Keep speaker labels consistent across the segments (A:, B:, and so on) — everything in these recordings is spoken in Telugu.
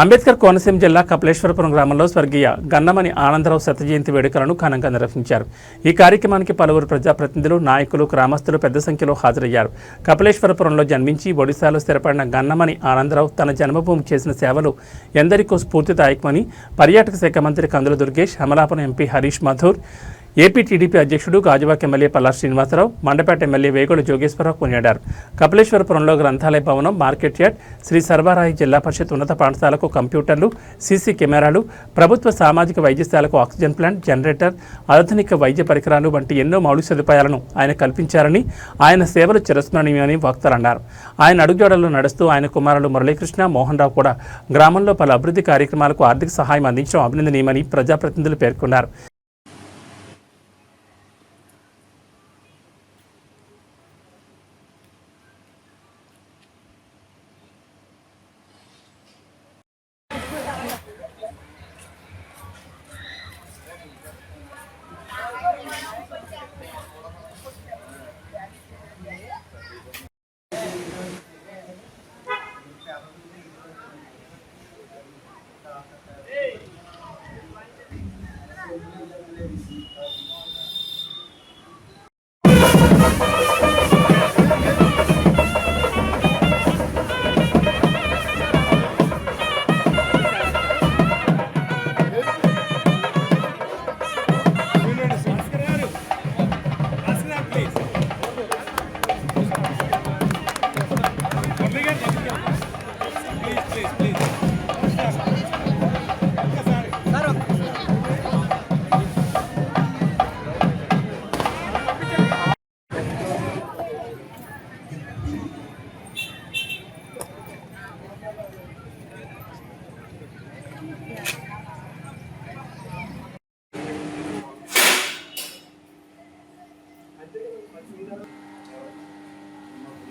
A: అంబేద్కర్ కోనసీమ జిల్లా కపిలేశ్వరపురం గ్రామంలో స్వర్గీయ గన్నమని ఆనందరావు శత జయంతి వేడుకలను ఘనంగా నిర్వహించారు. ఈ కార్యక్రమానికి పలువురు ప్రజాప్రతినిధులు నాయకులు గ్రామస్తులు పెద్ద సంఖ్యలో హాజరయ్యారు. కపిలేశ్వరపురంలో జన్మించి ఒడిశాలో స్థిరపడిన గన్నమని ఆనందరావు తన జన్మభూమి చేసిన సేవలు ఎందరికో స్ఫూర్తిదాయకమని పర్యాటక శాఖ మంత్రి Kandula Durgesh Amalapuram MP Harish Madhur AP TDP అధ్యక్షుడు గాజువాక ఎమ్మెల్యే పల్లా శ్రీనివాసరావు మండపేట ఎమ్మెల్యే వేగోడ జోగేశ్వరరావు కొనియాడారు. కపిలేశ్వరపురంలో గ్రంథాలయ భవనం మార్కెట్ యార్డ్ శ్రీ సర్వారాయి జిల్లా పరిషత్ ఉన్నత పాఠశాలకు కంప్యూటర్లు సీసీ కెమెరాలు ప్రభుత్వ సామాజిక వైద్యశాలకు ఆక్సిజన్ ప్లాంట్ జనరేటర్ ఆధునిక వైద్య పరికరాలు వంటి ఎన్నో మౌలిక సదుపాయాలను ఆయన కల్పించారని ఆయన సేవలు చిరస్మరణీయమని వక్తలు అన్నారు. ఆయన అడుగుజాడల్లో నడుస్తూ ఆయన కుమారులు మురళీకృష్ణ మోహన్ రావు కూడా గ్రామంలో పలు అభివృద్ధి కార్యక్రమాలకు ఆర్థిక సహాయం అందించడం అభినందనీయమని ప్రజాప్రతినిధులు పేర్కొన్నారు.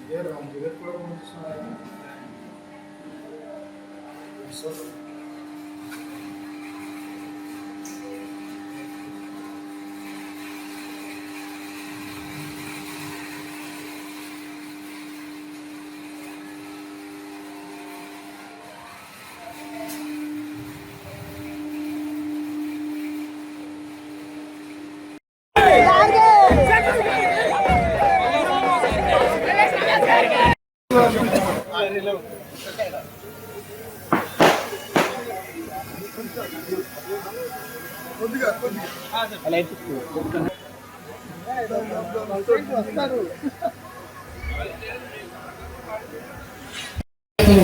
B: Diğer amcalar programı sonraki. Nasıl?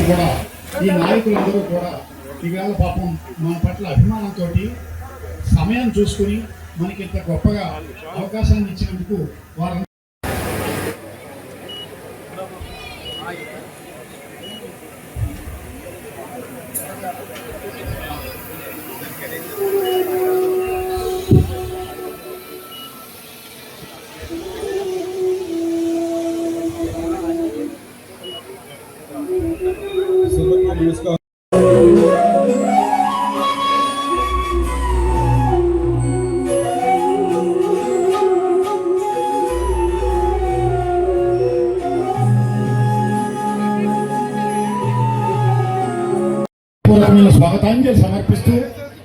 B: కూడా ఈ నాయకులందరూ కూడా ఈవేళ పాపం మన పట్ల అభిమానంతో సమయం చూసుకుని మనకి ఇంత గొప్పగా అవకాశాన్ని ఇచ్చినందుకు వారు పూర్వకమైన స్వాగతాంజలి సమర్పిస్తూ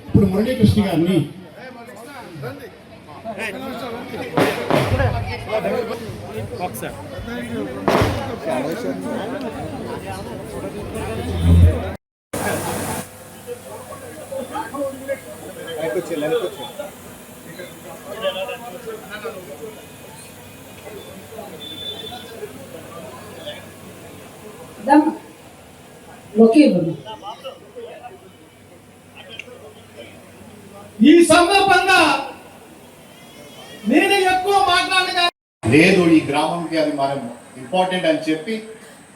B: ఇప్పుడు మురళీకృష్ణ గారిని
C: దమ్ ఒకే
D: ఈ సందర్భంగా నేను ఎక్కువ మాట్లాడగా
E: లేదు ఈ గ్రామంకి అది మనం ఇంపార్టెంట్ అని చెప్పి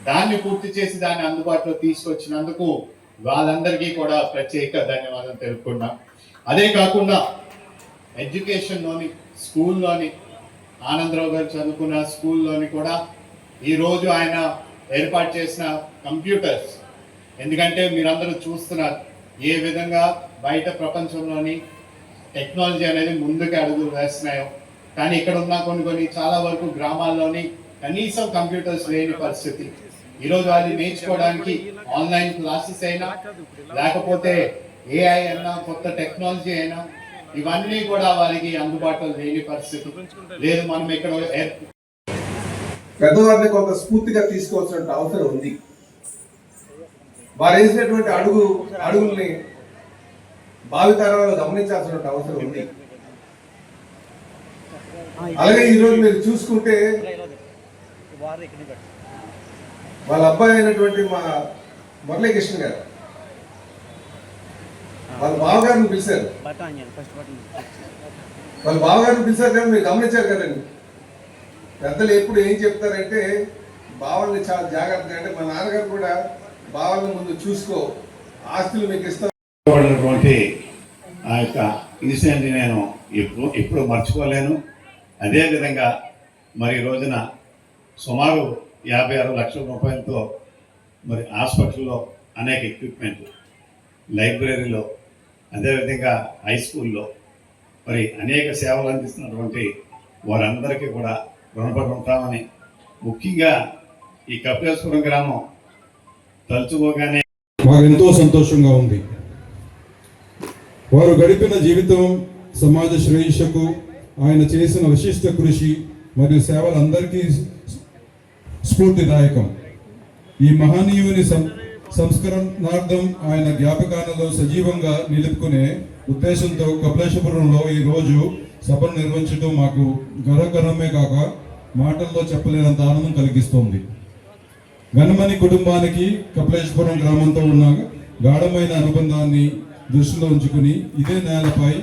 E: దాన్ని పూర్తి చేసి దాన్ని అందుబాటులో తీసుకొచ్చినందుకు వాళ్ళందరికీ కూడా ప్రత్యేక ధన్యవాదాలు తెలుపుకున్నాం. అదే కాకుండా ఎడ్యుకేషన్లోని స్కూల్లోని ఆనందరావు గారు చదువుకున్న స్కూల్లోని కూడా ఈరోజు ఆయన ఏర్పాటు చేసిన కంప్యూటర్స్. ఎందుకంటే మీరందరూ చూస్తున్నారు ఏ విధంగా బయట ప్రపంచంలోని టెక్నాలజీ అనేది ముందుకు అడుగులు వేస్తున్నాయో. కానీ ఇక్కడ ఉన్న కొన్ని కొన్ని చాలా వరకు గ్రామాల్లోని కనీసం కంప్యూటర్స్ లేని పరిస్థితి. ఈరోజు అది నేర్చుకోవడానికి ఆన్లైన్ క్లాసెస్ అయినా లేకపోతే ఏఐ అయినా కొత్త టెక్నాలజీ అయినా ఇవన్నీ కూడా వారికి అందుబాటులో లేని పరిస్థితి. లేదు మనం ఇక్కడ
F: పెద్దవారిని కొంత స్ఫూర్తిగా తీసుకోవాల్సిన అవసరం ఉంది. వారు వేసినటువంటి అడుగు అడుగుల్ని భావితరాలు గమనించాల్సిన అవసరం ఉంది. అలాగే ఈరోజు మీరు చూసుకుంటే వాళ్ళ అబ్బాయి అయినటువంటి మా మురళీకృష్ణ గారు వాళ్ళ బావగారిని పిలిచారు. వాళ్ళ బావగారిని పిలిచారు కానీ మీరు గమనించారు కదండి. పెద్దలు ఎప్పుడు ఏం చెప్తారంటే బావల్ని చాలా జాగ్రత్తగా అంటే మా నాన్నగారు కూడా బావల్ని ముందు చూసుకో ఆస్తులు మీకు ఇస్తాం
E: పడినటువంటి ఆ యొక్క ఇన్సిడెంట్ నేను ఎప్పుడు ఎప్పుడు మర్చిపోలేను. అదేవిధంగా మరి ఈ రోజున సుమారు యాభై ఆరు లక్షల రూపాయలతో మరి హాస్పిటల్లో అనేక ఎక్విప్మెంట్ లైబ్రరీలో అదేవిధంగా హై స్కూల్లో మరి అనేక సేవలు అందిస్తున్నటువంటి వారందరికీ కూడా రుణపడి ఉంటామని ముఖ్యంగా ఈ కపిలేశ్వరం గ్రామం తలుచుకోగానే
G: మాకు ఎంతో సంతోషంగా ఉంది. వారు గడిపిన జీవితం సమాజ శ్రేయస్సుకు ఆయన చేసిన విశిష్ట కృషి మరియు సేవలు అందరికీ స్ఫూర్తిదాయకం. ఈ మహనీయుని సం సంస్కరణార్థం ఆయన జ్ఞాపకాలలో సజీవంగా నిలుపుకునే ఉద్దేశంతో కపిలేశ్వరంలో ఈ రోజు సభను నిర్వహించడం మాకు గర్వకరమే కాక మాటల్లో చెప్పలేనంత ఆనందం కలిగిస్తోంది. గణమణి కుటుంబానికి కపిలేశ్వరం గ్రామంతో ఉన్న గాఢమైన అనుబంధాన్ని దృష్టిలో ఉంచుకుని ఇదే నేలపై